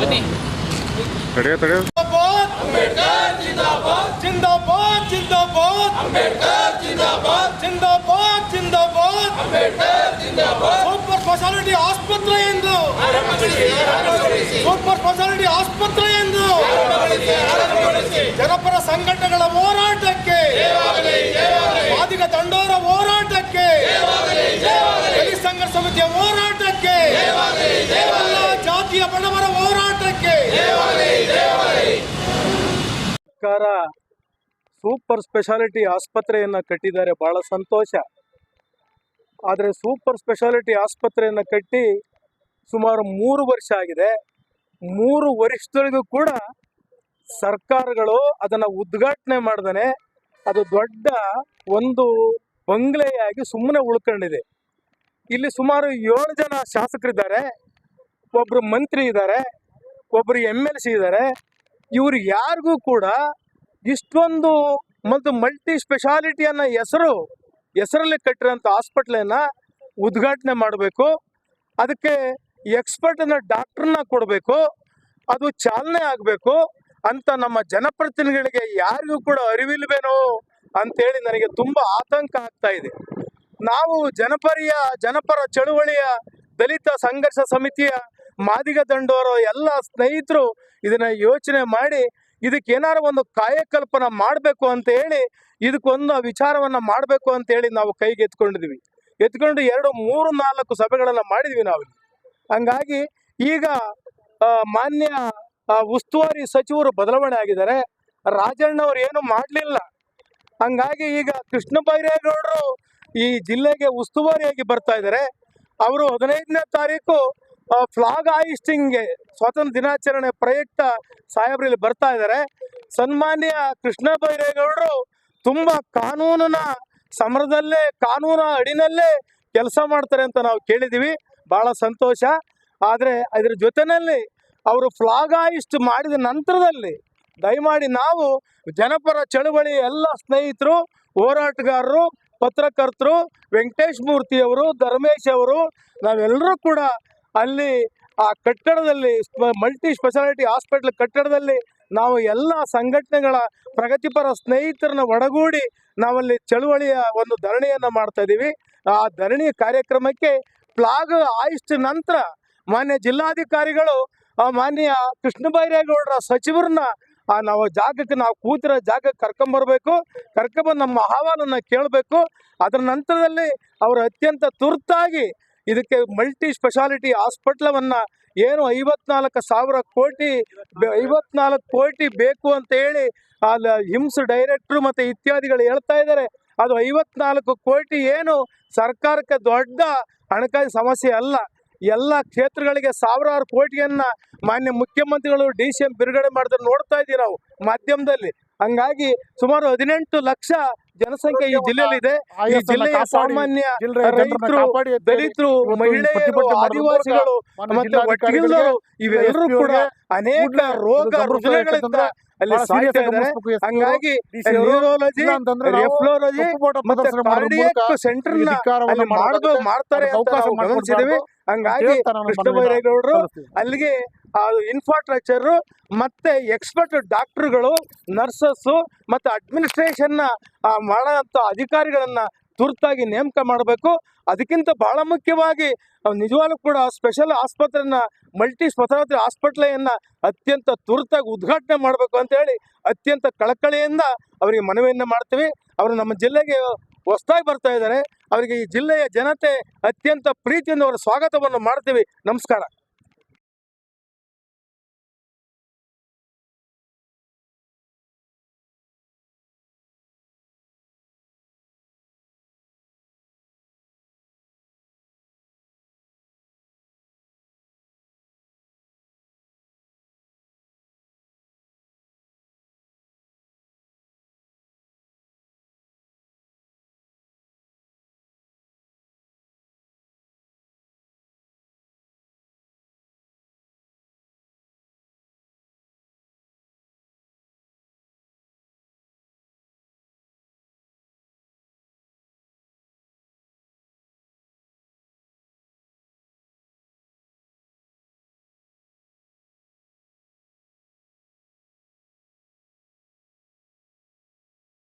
ಬನ್ನಿ. Super speciality ಆಸ್ಪತ್ರೆ ಎಂದು. ಸೂಪರ್ ಸ್ಪೆಷಾಲಿಟಿ ಆಸ್ಪತ್ರೆ ಎಂದು. ಜನಪರ ಸಂಘಟನೆಗಳ ಹೋರಾಟಕ್ಕೆ. ಮಾದಿಗ ತಂಡೋರ ಹೋರಾಟಕ್ಕೆ. ಸಂಘ ಸಮಿತಿಯ ಸರ್ಕಾರ ಸೂಪರ್ ಸ್ಪೆಷಾಲಿಟಿ ಆಸ್ಪತ್ರೆಯನ್ನು ಕಟ್ಟಿದ್ದಾರೆ. ಭಾಳ ಸಂತೋಷ. ಆದರೆ ಸೂಪರ್ ಸ್ಪೆಷಾಲಿಟಿ ಆಸ್ಪತ್ರೆಯನ್ನು ಕಟ್ಟಿ ಸುಮಾರು ಮೂರು ವರ್ಷ ಆಗಿದೆ. ಮೂರು ವರ್ಷದೊಳಗೂ ಕೂಡ ಸರ್ಕಾರಗಳು ಅದನ್ನು ಉದ್ಘಾಟನೆ ಮಾಡ್ದೇ ಅದು ದೊಡ್ಡ ಒಂದು ಬಂಗ್ಲೆಯಾಗಿ ಸುಮ್ಮನೆ ಉಳ್ಕೊಂಡಿದೆ. ಇಲ್ಲಿ ಸುಮಾರು ಏಳು ಜನ ಶಾಸಕರಿದ್ದಾರೆ. ಒಬ್ಬರು ಮಂತ್ರಿ ಇದ್ದಾರೆ. ಒಬ್ಬರು ಎಂ ಎಲ್ ಸಿ ಇದ್ದಾರೆ. ಇವರು ಯಾರಿಗೂ ಕೂಡ ಇಷ್ಟೊಂದು ಮತ್ತು ಮಲ್ಟಿ ಸ್ಪೆಷಾಲಿಟಿ ಅನ್ನೋ ಹೆಸರು, ಹೆಸರಲ್ಲಿ ಕಟ್ಟಿರೋಂಥ ಹಾಸ್ಪಿಟ್ಲನ್ನು ಉದ್ಘಾಟನೆ ಮಾಡಬೇಕು. ಅದಕ್ಕೆ ಎಕ್ಸ್ಪರ್ಟನ್ನ ಡಾಕ್ಟ್ರನ್ನ ಕೊಡಬೇಕು. ಅದು ಚಾಲನೆ ಆಗಬೇಕು ಅಂತ ನಮ್ಮ ಜನಪ್ರತಿನಿಧಿಗಳಿಗೆ ಯಾರಿಗೂ ಕೂಡ ಅರಿವಿಲ್ವೇನೋ ಅಂತೇಳಿ ನನಗೆ ತುಂಬ ಆತಂಕ ಆಗ್ತಾ ಇದೆ. ನಾವು ಜನಪರಿಯ, ಜನಪರ ಚಳುವಳಿಯ ದಲಿತ ಸಂಘರ್ಷ ಸಮಿತಿಯ ಮಾದಿಗ ದಂಡೋರು ಎಲ್ಲ ಸ್ನೇಹಿತರು ಇದನ್ನ ಯೋಚನೆ ಮಾಡಿ ಇದಕ್ಕೆ ಒಂದು ಕಾಯಕಲ್ಪನ ಮಾಡಬೇಕು ಅಂತ ಹೇಳಿ ಇದಕ್ಕೊಂದು ವಿಚಾರವನ್ನ ಮಾಡಬೇಕು ಅಂತ ಹೇಳಿ ನಾವು ಕೈಗೆ ಎತ್ಕೊಂಡಿದ್ವಿ. ಎತ್ಕೊಂಡು ಎರಡು, ಮೂರು, ನಾಲ್ಕು ಸಭೆಗಳನ್ನು ಮಾಡಿದ್ವಿ ನಾವು ಹಂಗಾಗಿ ಈಗ ಮಾನ್ಯ ಉಸ್ತುವಾರಿ ಸಚಿವರು ಬದಲಾವಣೆ ಆಗಿದ್ದಾರೆ. ರಾಜಣ್ಣವ್ರು ಏನು ಮಾಡಲಿಲ್ಲ. ಹಂಗಾಗಿ ಈಗ ಕೃಷ್ಣ ಬೈರೇಗೌಡರು ಈ ಜಿಲ್ಲೆಗೆ ಉಸ್ತುವಾರಿಯಾಗಿ ಬರ್ತಾ ಇದ್ದಾರೆ. ಅವರು ಹದಿನೈದನೇ ತಾರೀಕು ಫ್ಲಾಗ್ ಆಯಿಸ್ಟಿಂಗ್ ಸ್ವಾತಂತ್ರ್ಯ ದಿನಾಚರಣೆ ಪ್ರಯುಕ್ತ ಸಾಹೇಬ್ರಲ್ಲಿ ಬರ್ತಾ ಇದ್ದಾರೆ ಸನ್ಮಾನ್ಯ ಕೃಷ್ಣ ಬೈರೇಗೌಡರು ತುಂಬ ಕಾನೂನಿನ ಸಮರದಲ್ಲೇ, ಕಾನೂನ ಅಡಿನಲ್ಲೇ ಕೆಲಸ ಮಾಡ್ತಾರೆ ಅಂತ ನಾವು ಕೇಳಿದ್ದೀವಿ ಭಾಳ ಸಂತೋಷ. ಆದರೆ ಅದರ ಜೊತೆಯಲ್ಲಿ ಅವರು ಫ್ಲಾಗ್ ಆಯಿಸ್ಟ್ ಮಾಡಿದ ನಂತರದಲ್ಲಿ ದಯಮಾಡಿ ನಾವು ಜನಪರ ಚಳುವಳಿ ಎಲ್ಲ ಸ್ನೇಹಿತರು, ಹೋರಾಟಗಾರರು, ಪತ್ರಕರ್ತರು, ವೆಂಕಟೇಶ್ ಮೂರ್ತಿಯವರು, ಧರ್ಮೇಶ್ ಅವರು, ನಾವೆಲ್ಲರೂ ಕೂಡ ಅಲ್ಲಿ ಆ ಕಟ್ಟಡದಲ್ಲಿ ಮಲ್ಟಿ ಸ್ಪೆಷಾಲಿಟಿ ಹಾಸ್ಪಿಟ್ಲ್ ಕಟ್ಟಡದಲ್ಲಿ ನಾವು ಎಲ್ಲ ಸಂಘಟನೆಗಳ ಪ್ರಗತಿಪರ ಸ್ನೇಹಿತರನ್ನ ಒಡಗೂಡಿ ನಾವಲ್ಲಿ ಚಳುವಳಿಯ ಒಂದು ಧರಣಿಯನ್ನು ಮಾಡ್ತಾ ಇದ್ದೀವಿ ಆ ಧರಣಿ ಕಾರ್ಯಕ್ರಮಕ್ಕೆ ಪ್ಲಾಗ್ ಆಯಿಸ್ಟ್ ನಂತರ ಮಾನ್ಯ ಜಿಲ್ಲಾಧಿಕಾರಿಗಳು ಮಾನ್ಯ ಕೃಷ್ಣ ಬೈರೇಗೌಡರ ಸಚಿವರನ್ನ, ಆ ನಾವು ಜಾಗಕ್ಕೆ ನಾವು ಕೂತಿರೋ ಜಾಗಕ್ಕೆ ಕರ್ಕೊಂಬರ್ಬೇಕು ಕರ್ಕೊಂಬಂದು ನಮ್ಮ ಅಹವಾಲನ್ನು ಕೇಳಬೇಕು. ಅದರ ನಂತರದಲ್ಲಿ ಅವರು ಅತ್ಯಂತ ತುರ್ತಾಗಿ ಇದಕ್ಕೆ ಮಲ್ಟಿ ಸ್ಪೆಷಾಲಿಟಿ ಹಾಸ್ಪಿಟ್ಲವನ್ನು ಏನು ಐವತ್ನಾಲ್ಕು ಸಾವಿರ ಕೋಟಿ ಐವತ್ನಾಲ್ಕು ಕೋಟಿ ಬೇಕು ಅಂತ ಹೇಳಿ ಅಲ್ಲಿ ಹಿಮ್ಸ್ ಡೈರೆಕ್ಟ್ರು ಮತ್ತು ಇತ್ಯಾದಿಗಳು ಹೇಳ್ತಾ ಇದ್ದಾರೆ. ಅದು ಐವತ್ನಾಲ್ಕು ಕೋಟಿ ಏನು ಸರ್ಕಾರಕ್ಕೆ ದೊಡ್ಡ ಹಣಕಾಸು ಸಮಸ್ಯೆ ಅಲ್ಲ. ಎಲ್ಲ ಕ್ಷೇತ್ರಗಳಿಗೆ ಸಾವಿರಾರು ಕೋಟಿಯನ್ನ ಮಾನ್ಯ ಮುಖ್ಯಮಂತ್ರಿಗಳು ಡಿ ಸಿ ಎಂ ಬಿಡುಗಡೆ ಮಾಡಿದ್ರೆ ನೋಡ್ತಾ ಇದ್ದೀವಿ ನಾವು ಮಾಧ್ಯಮದಲ್ಲಿ. ಹಂಗಾಗಿ ಸುಮಾರು ಹದಿನೆಂಟು ಲಕ್ಷ ಜನಸಂಖ್ಯೆ ಈ ಜಿಲ್ಲೆಯಲ್ಲಿ ಇದೆ ಈ ಜಿಲ್ಲೆಯ ಸಾಮಾನ್ಯ ರೈತರು ದಲಿತರು ಮಹಿಳೆಯರು ಆದಿವಾಸಿಗಳು ಮತ್ತೆ ಒಟ್ಟಿಗಿಲ್ಲರು ಇವೆಲ್ಲರೂ ಕೂಡ ಅನೇಕ ರೋಗ ರುಜಿನಗಳಿಂದ ಅಲ್ಲಿ ಸಾಯ್ತಾ ಇದ್ದಾರೆ. ಹಂಗಾಗಿ ನ್ಯೂರೋಲಜಿ ರೆಫ್ಲೋಲಜಿ ಮತ್ತೆ ಕಾರ್ಡಿಯಕ್ ಸೆಂಟರ್ ಅಲ್ಲಿ ಮಾಡ್ತಾರೆ ಅಂತ ಅವಕಾಶ ನಾವು ಗಮನಿಸಿದೀವಿ ಹಂಗಾಗಿ ಕೃಷ್ಣ ಬೈರೇಗೌಡರು. ಅಲ್ಲಿಗೆ ಇನ್ಫ್ರಾಸ್ಟ್ರಕ್ಚರ್ ಮತ್ತೆ ಎಕ್ಸ್ಪರ್ಟ್ ಡಾಕ್ಟರ್ಗಳು ನರ್ಸಸ್ಸು ಮತ್ತು ಅಡ್ಮಿನಿಸ್ಟ್ರೇಷನ್ನ ಮಾಡೋಂಥ ಅಧಿಕಾರಿಗಳನ್ನ ತುರ್ತಾಗಿ ನೇಮಕ ಮಾಡಬೇಕು. ಅದಕ್ಕಿಂತ ಬಹಳ ಮುಖ್ಯವಾಗಿ ನಿಜವಾಗ್ಲೂ ಕೂಡ ಸ್ಪೆಷಲ್ ಆಸ್ಪತ್ರೆಯನ್ನ ಮಲ್ಟಿ ಸ್ಪೆಷಾಲಿಟಿ ಆಸ್ಪತ್ರೆಯನ್ನ ಅತ್ಯಂತ ತುರ್ತಾಗಿ ಉದ್ಘಾಟನೆ ಮಾಡಬೇಕು ಅಂತ ಹೇಳಿ ಅತ್ಯಂತ ಕಳಕಳಿಯಿಂದ ಅವರಿಗೆ ಮನವಿಯನ್ನು ಮಾಡ್ತೀವಿ. ಅವರು ನಮ್ಮ ಜಿಲ್ಲೆಗೆ ಹೊಸದಾಗಿ ಬರ್ತಾ ಇದ್ದಾರೆ. ಅವರಿಗೆ ಈ ಜಿಲ್ಲೆಯ ಜನತೆ ಅತ್ಯಂತ ಪ್ರೀತಿಯಿಂದ ಅವರ ಸ್ವಾಗತವನ್ನು ಮಾಡ್ತೀವಿ. ನಮಸ್ಕಾರ.